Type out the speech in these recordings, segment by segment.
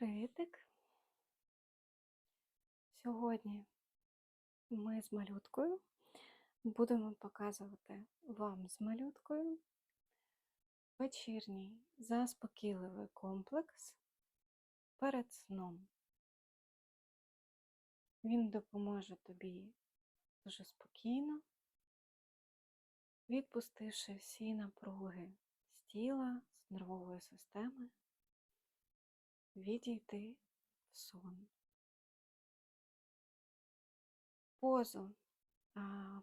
Привітик! Сьогодні ми з малюткою будемо показувати вам з малюткою вечірній заспокійливий комплекс перед сном. Він допоможе тобі дуже спокійно, відпустивши всі напруги з тіла, з нервової системи, відійти в сон. Позу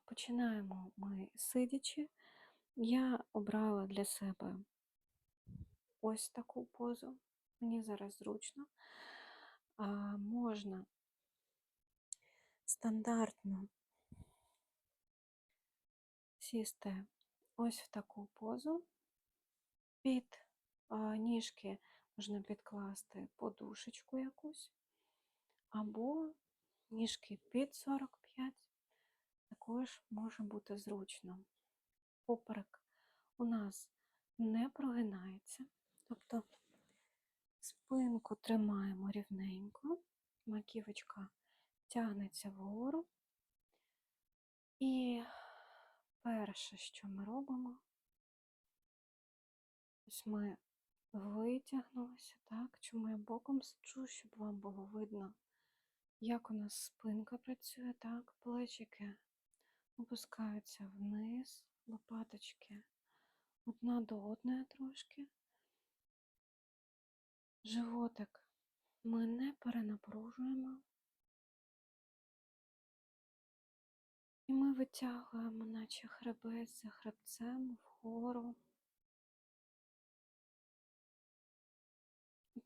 починаємо ми сидячи. Я обрала для себе ось таку позу. Мені зараз зручно. Можна стандартно сісти ось в таку позу. Під ніжки можна підкласти подушечку якусь, або ніжки під 45, також може бути зручно. Поперек у нас не прогинається, тобто спинку тримаємо рівненько, маківочка тягнеться вгору. І перше, що ми робимо, ось ми витягнулися, так, чому я боком сиджу, щоб вам було видно, як у нас спинка працює, так, плечики опускаються вниз, лопаточки одна до одної трошки. Животик ми не перенапружуємо. І ми витягуємо, наче хребець за хребцем вгору.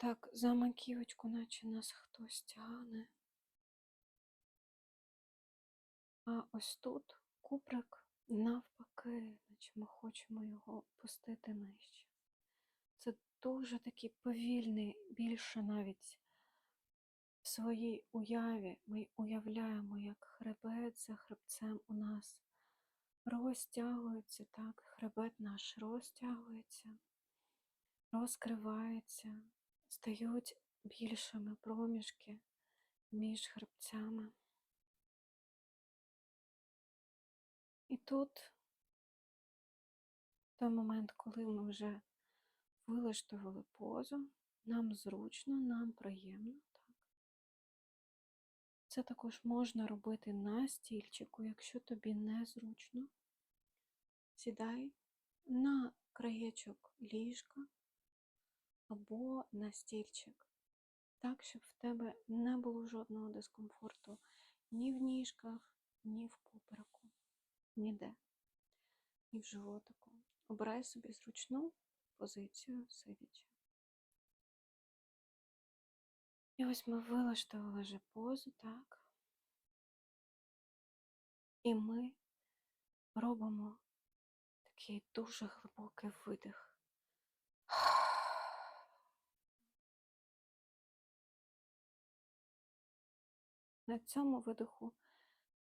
Так, за маківочку, наче нас хтось тягне. А ось тут куприк навпаки, наче ми хочемо його опустити нижче. Це дуже такий повільний, більше навіть в своїй уяві ми уявляємо, як хребет за хребцем у нас розтягується, так, хребет наш розтягується, розкривається, стають більшими проміжки між хребцями. І тут, той момент, коли ми вже вилаштували позу, нам зручно, нам приємно. Це також можна робити на стільчику, якщо тобі не зручно. Сідай на краєчок ліжка або на стільчик, так, щоб в тебе не було жодного дискомфорту ні в ніжках, ні в попереку, ніде, ні в животику. Обирай собі зручну позицію сидячи. І ось ми вилаштували вже позу, так. І ми робимо такий дуже глибокий видих. На цьому видиху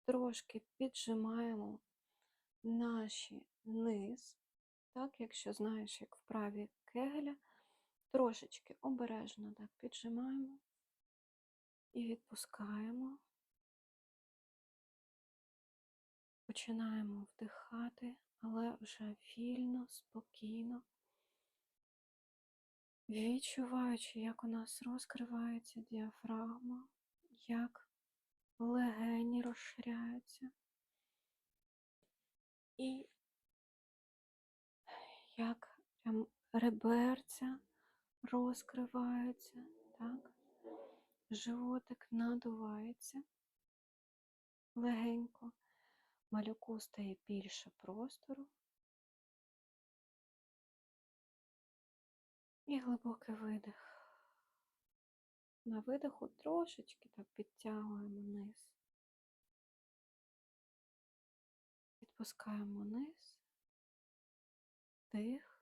трошки піджимаємо наші низ, так, якщо знаєш, як вправі кегеля, трошечки обережно так піджимаємо і відпускаємо. Починаємо вдихати, але вже вільно, спокійно, відчуваючи, як у нас розкривається діафрагма, як легені розширяються. І як прям реберця розкриваються, так? Животик надувається легенько, малюку стає більше простору. І глибокий видих. На видиху трошечки так підтягуємо низ. Відпускаємо низ, дих.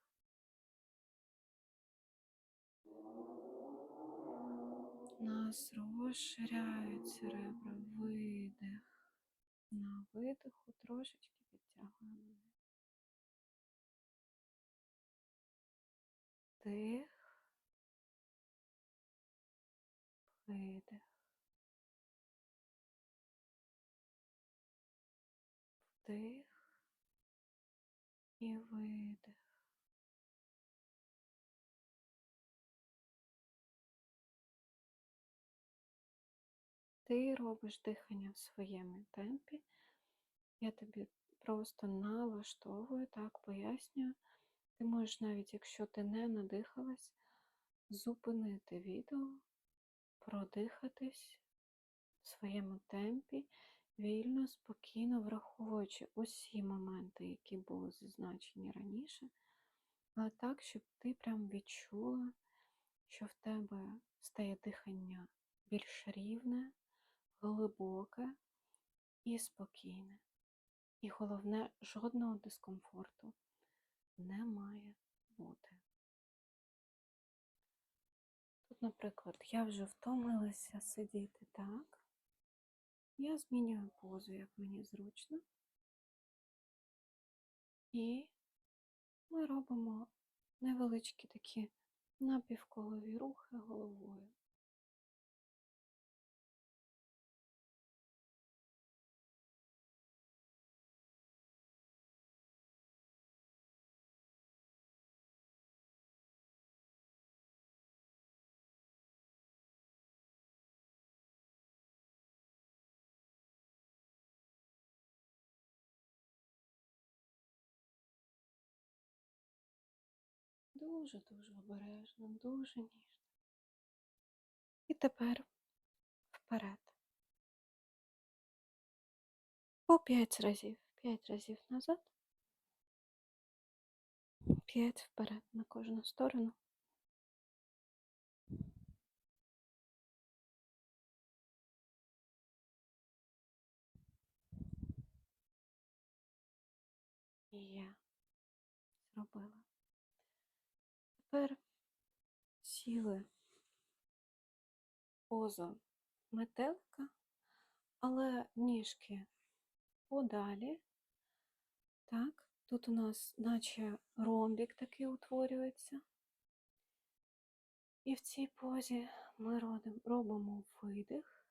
Нас розширяються ребра, видих. На видиху трошечки підтягуємо низ. Видих. Вдих і видих. Ти робиш дихання в своєму темпі. Я тобі просто налаштовую, так пояснюю. Ти можеш навіть, якщо ти не надихалась, зупинити відео, продихатись в своєму темпі, вільно, спокійно, враховуючи усі моменти, які були зазначені раніше, але так, щоб ти прям відчула, що в тебе стає дихання більш рівне, глибоке і спокійне. І головне, жодного дискомфорту не має бути. Тут, наприклад, я вже втомилася сидіти так. Я змінюю позу, як мені зручно. І ми робимо невеличкі такі напівколові рухи головою. Дуже-дуже обережно, дуже ніжно. І тепер вперед. По п'ять разів. П'ять разів назад. П'ять вперед на кожну сторону. І я зробила. Тепер сіли поза метелика, але ніжки подалі. Так, тут у нас наче ромбік такий утворюється. І в цій позі ми робимо видих.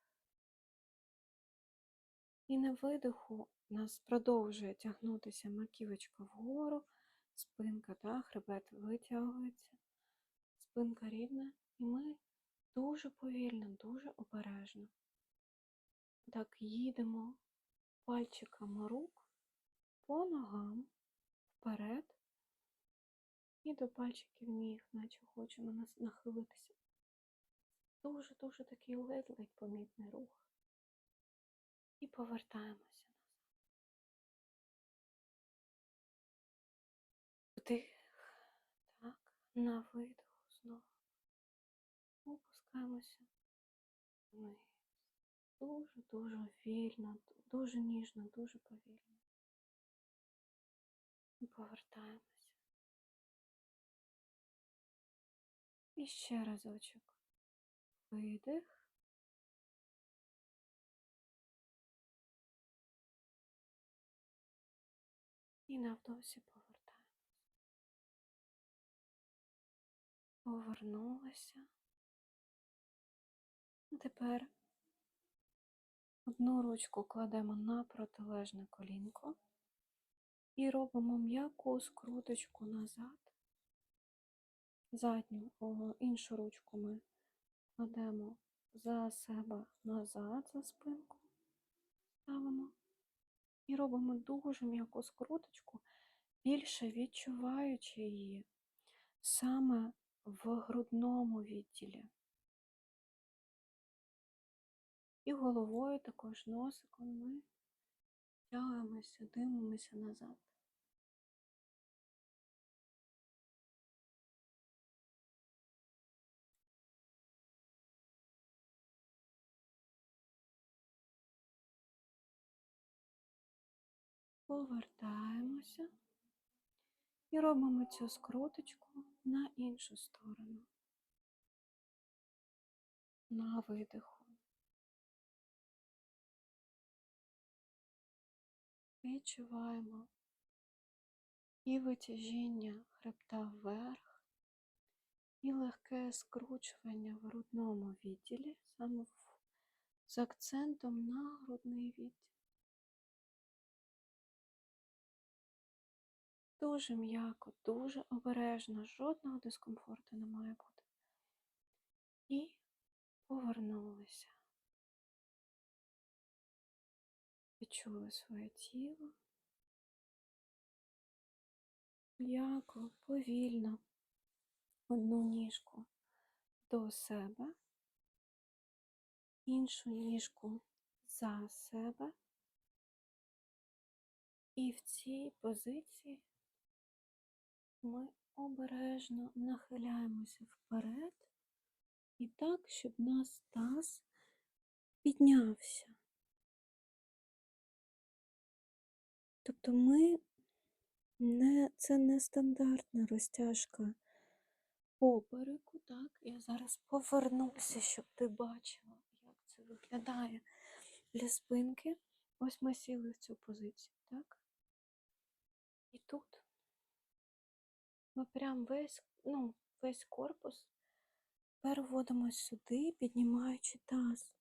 І на видиху у нас продовжує тягнутися маківочка вгору, спинка, та, хребет витягується, спинка рівна, і ми дуже повільно, дуже обережно. Так їдемо пальчиками рук по ногам вперед і до пальчиків ніг, наче хочемо нас нахилитися. Дуже-дуже такий ледь-ледь помітний рух. І повертаємося назад. Вдих, так, на видиху знову. Опускаємося вниз. Дуже-дуже вільно, дуже ніжно, дуже повільно. Повертаємося. І ще разочок. Видих. І навдовсі повертаємося. Повернулася. Тепер одну ручку кладемо на протилежне колінко і робимо м'яку скруточку назад. Задню іншу ручку ми кладемо за себе назад, за спинку, ставимо і робимо дуже м'яку скруточку, більше відчуваючи її саме в грудному відділі. І головою також носиком ми тягуємося, дивимося назад. Повертаємося і робимо цю скруточку на іншу сторону, на видиху. Відчуваємо і витяжіння хребта вверх, і легке скручування в грудному відділі, саме з акцентом на грудний відділ. Дуже м'яко, дуже обережно, жодного дискомфорту не має бути. І повернулися. Відчули своє тіло. М'яко, повільно. Одну ніжку до себе, іншу ніжку за себе. І в цій позиції ми обережно нахиляємося вперед і так, щоб наш таз піднявся. Тобто ми не, це не стандартна розтяжка попереку, так? Я зараз повернуся, щоб ти бачила, як це виглядає для спинки. Ось ми сіли в цю позицію, так? І тут ми прям весь, ну, весь корпус переводимо сюди, піднімаючи таз.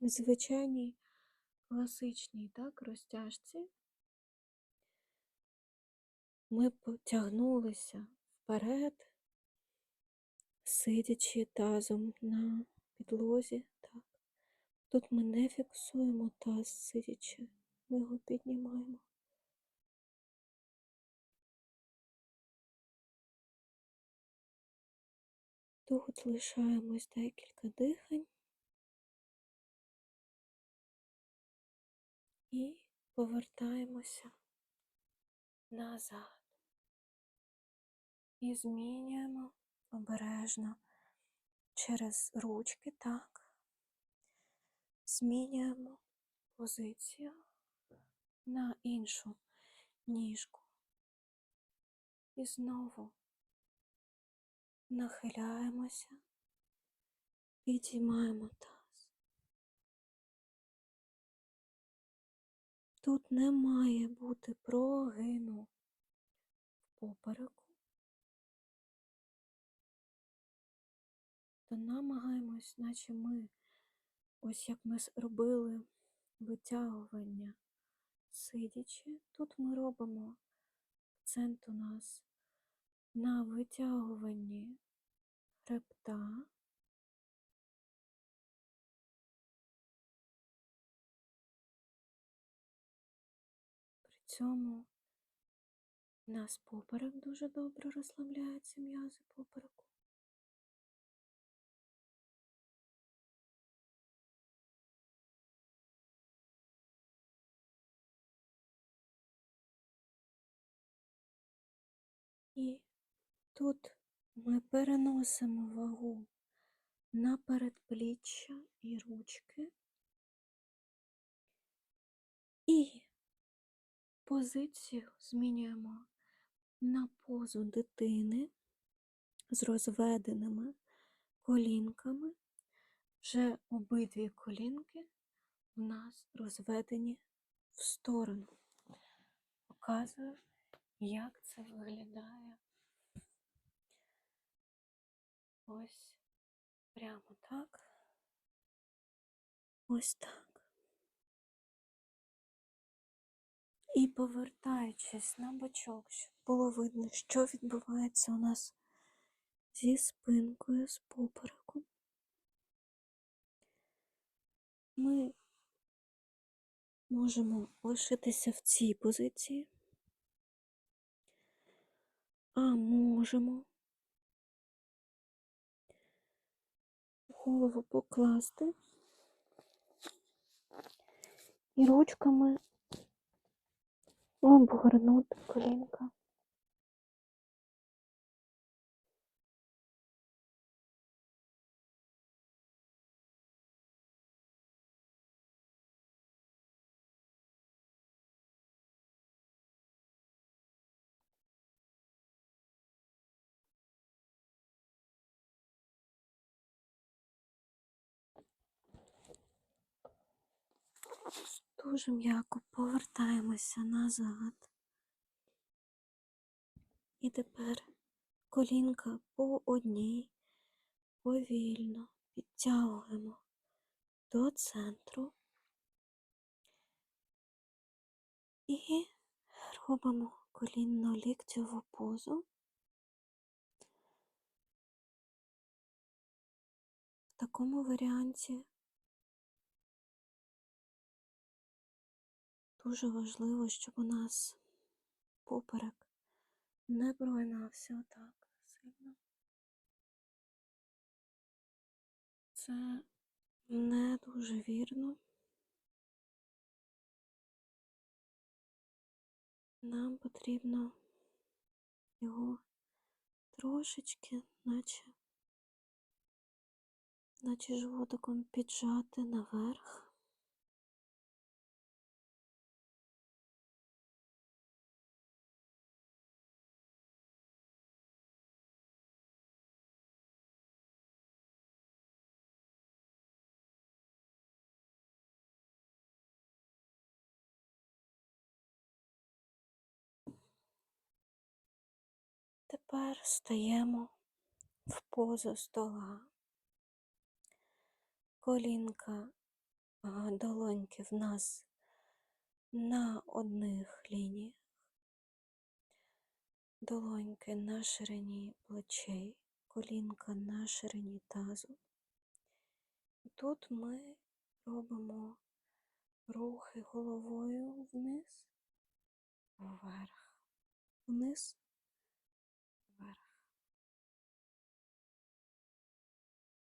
Звичайній класичній так, розтяжці ми потягнулися вперед, сидячи тазом на підлозі. Так. Тут ми не фіксуємо таз, сидячи, ми його піднімаємо. Тут лишаємось декілька дихань і повертаємося назад. І змінюємо обережно через ручки, так. Змінюємо позицію на іншу ніжку. І знову нахиляємося, підіймаємо таз. Тут не має бути прогину в попереку. То намагаємось, наче ми, ось як ми робили витягування сидячи, тут ми робимо акцент у нас на витягуванні хребта. При цьому у нас поперек дуже добре розслабляється м'язи попереку. І тут ми переносимо вагу на передпліччя і ручки. І позицію змінюємо на позу дитини з розведеними колінками. Вже обидві колінки у нас розведені в сторону. Показую, як це виглядає. Ось прямо так. Ось так. І повертаючись на бочок, щоб було видно, що відбувається у нас зі спинкою, з попереком. Ми можемо лишитися в цій позиції, а можемо голову покласти і ручками обгорнути колінка. Дуже м'яко повертаємося назад. І тепер колінка по одній повільно підтягуємо до центру і робимо колінно ліктьову позу. В такому варіанті дуже важливо, щоб у нас поперек не прогинався отак сильно. Це не дуже вірно. Нам потрібно його трошечки, наче, наче животиком піджати наверх. Тепер стаємо в позу стола. Колінка долоньки в нас на одних лініях, долоньки на ширині плечей, колінка на ширині тазу. І тут ми робимо рухи головою вниз, вверх, вниз,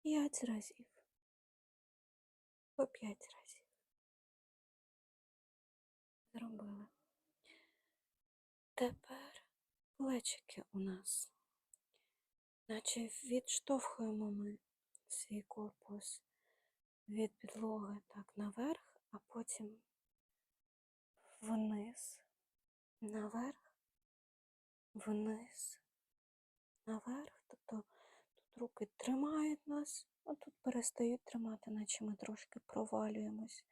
П'ять разів. По п'ять разів. Зробили. Тепер плечики у нас, наче відштовхуємо ми свій корпус від підлоги так наверх, а потім вниз, наверх, вниз, наверх. Тобто руки тримають нас, а тут перестають тримати, наче ми трошки провалюємось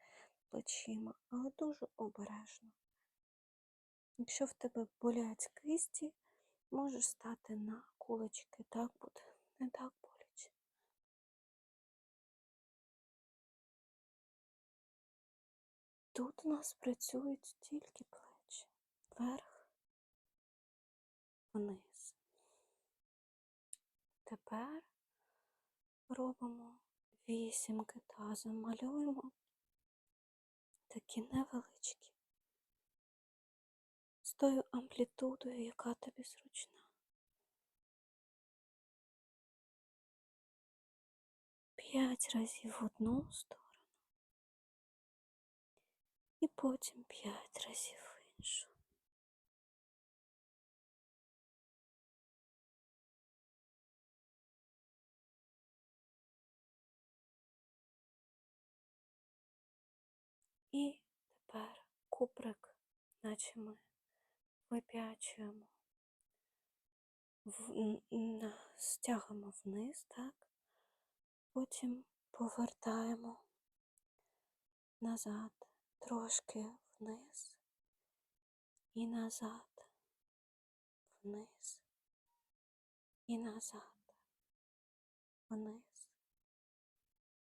плечима, але дуже обережно. Якщо в тебе болять кисті, можеш стати на кулачки, так буде не так боляче. Тут у нас працюють тільки плечі. Вверх, вниз. Тепер робимо вісімки тазом, малюємо такі невеличкі, з тою амплітудою, яка тобі зручна. П'ять разів в одну сторону і потім п'ять разів в іншу. Куприк, наче ми вип'ячуємо, стягуємо вниз, так? Потім повертаємо назад, трошки вниз і назад, вниз і назад, вниз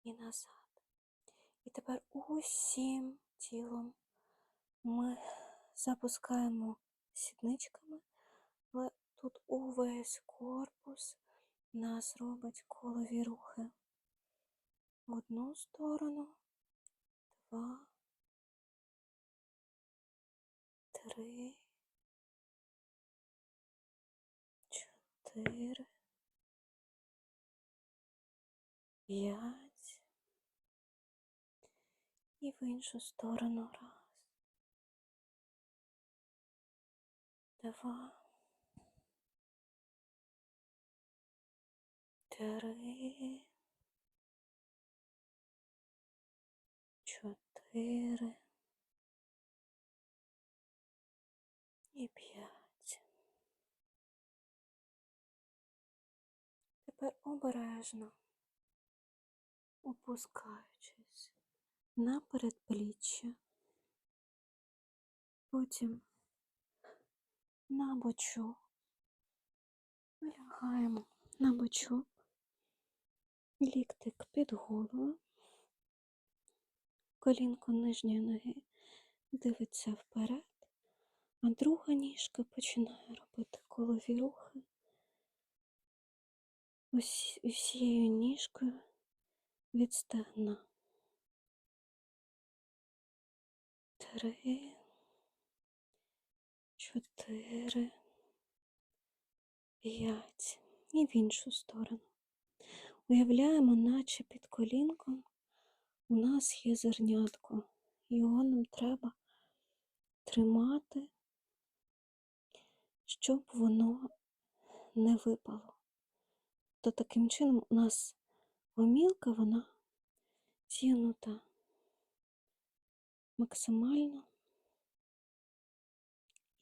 і назад. І тепер усім тілом ми запускаємо сідничками, але тут увесь корпус нас робить колові рухи. В одну сторону, два, три, чотири, п'ять. І в іншу сторону раз. Два. Три. Чотири. І п'ять. Тепер обережно, опускаючись на передпліччя, потім на бочок, лягаємо на бочок, ліктик під голову, колінко нижньої ноги дивиться вперед, а друга ніжка починає робити колові рухи. Ось усією ніжкою від стегна. Три, чотири, п'ять. І в іншу сторону. Уявляємо, наче під колінком у нас є зернятко. Його нам треба тримати, щоб воно не випало. То таким чином у нас гомілка, вона зігнута максимально.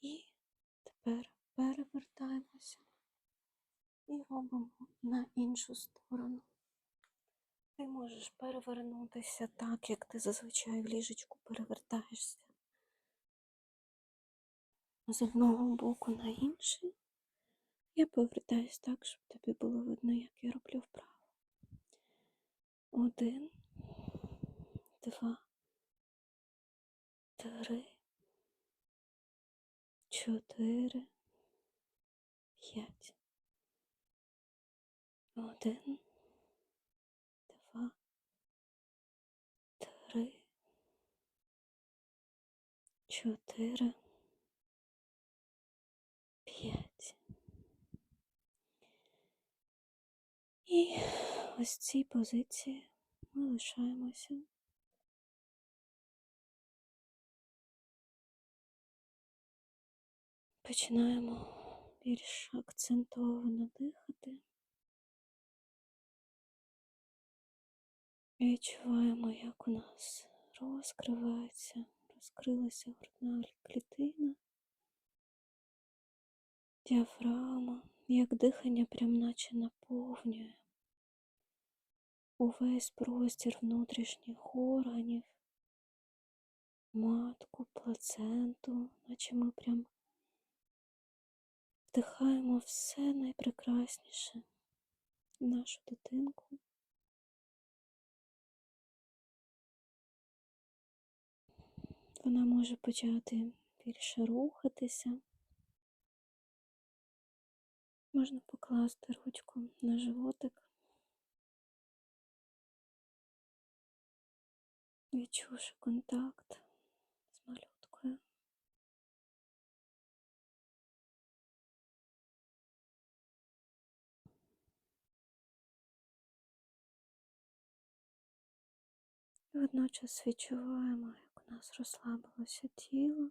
І тепер перевертаємося і робимо на іншу сторону. Ти можеш перевернутися так, як ти зазвичай в ліжечку перевертаєшся з одного боку на інший. Я повертаюсь так, щоб тобі було видно, як я роблю вправо. Один, два, три, чотири, п'ять. Один, два, три, чотири, п'ять. І ось цій позиції ми лишаємося. Починаємо більш акцентовано дихати. І відчуваємо, як у нас розкривається, розкрилася грудна клітина, діафрагма, як дихання прям наче наповнює увесь простір внутрішніх органів, матку, плаценту, наче ми прям вдихаємо все найпрекрасніше в нашу дитинку. Вона може почати більше рухатися. Можна покласти ручку на животик, відчувши контакт І водночас відчуваємо, як у нас розслабилося тіло.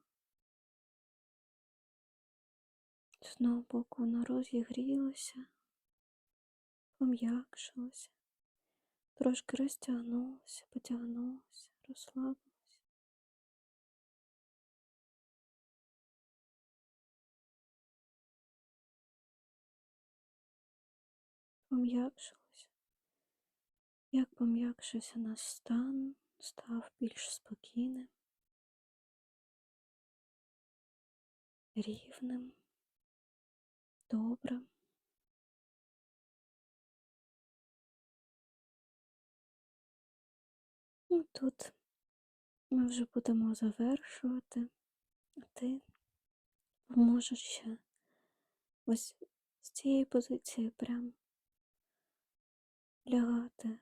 З одного боку воно розігрілося, пом'якшилося, трошки розтягнулося, потягнулося, розслабилося. Пом'якшилося. Як пом'якшився наш стан, став більш спокійним, рівним, добрим. Ну, тут ми вже будемо завершувати, а ти можеш ще ось з цієї позиції прям лягати,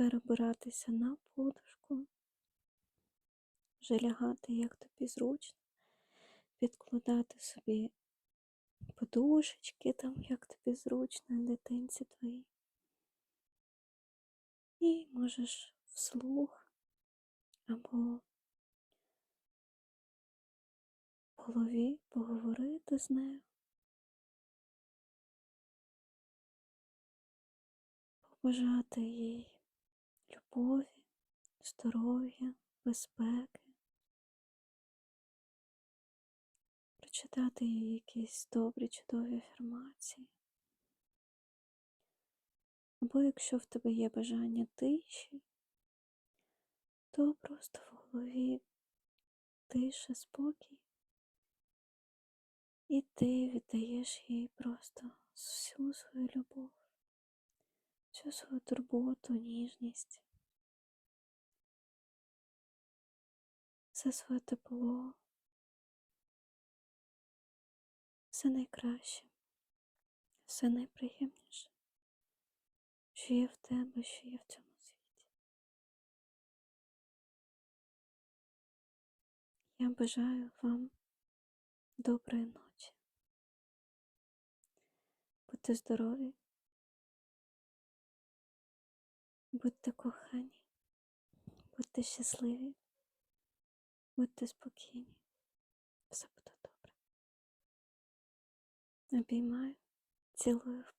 перебиратися на подушку, вже лягати, як тобі зручно, підкладати собі подушечки там, як тобі зручно, дитинці твоїй. І можеш вслух або в голові поговорити з нею. Побажати їй любові, здоров'я, безпеки, прочитати їй якісь добрі, чудові афірмації. Або якщо в тебе є бажання тиші, то просто в голові тиша, спокій. І ти віддаєш їй просто всю свою любов, всю свою турботу, ніжність, все своє тепло, все найкраще, все найприємніше, що є в тебе, що є в цьому світі. Я бажаю вам доброї ночі. Будьте здорові, будьте кохані, будьте щасливі, будьте спокійні. Все буде добре. Обіймаю, цілую в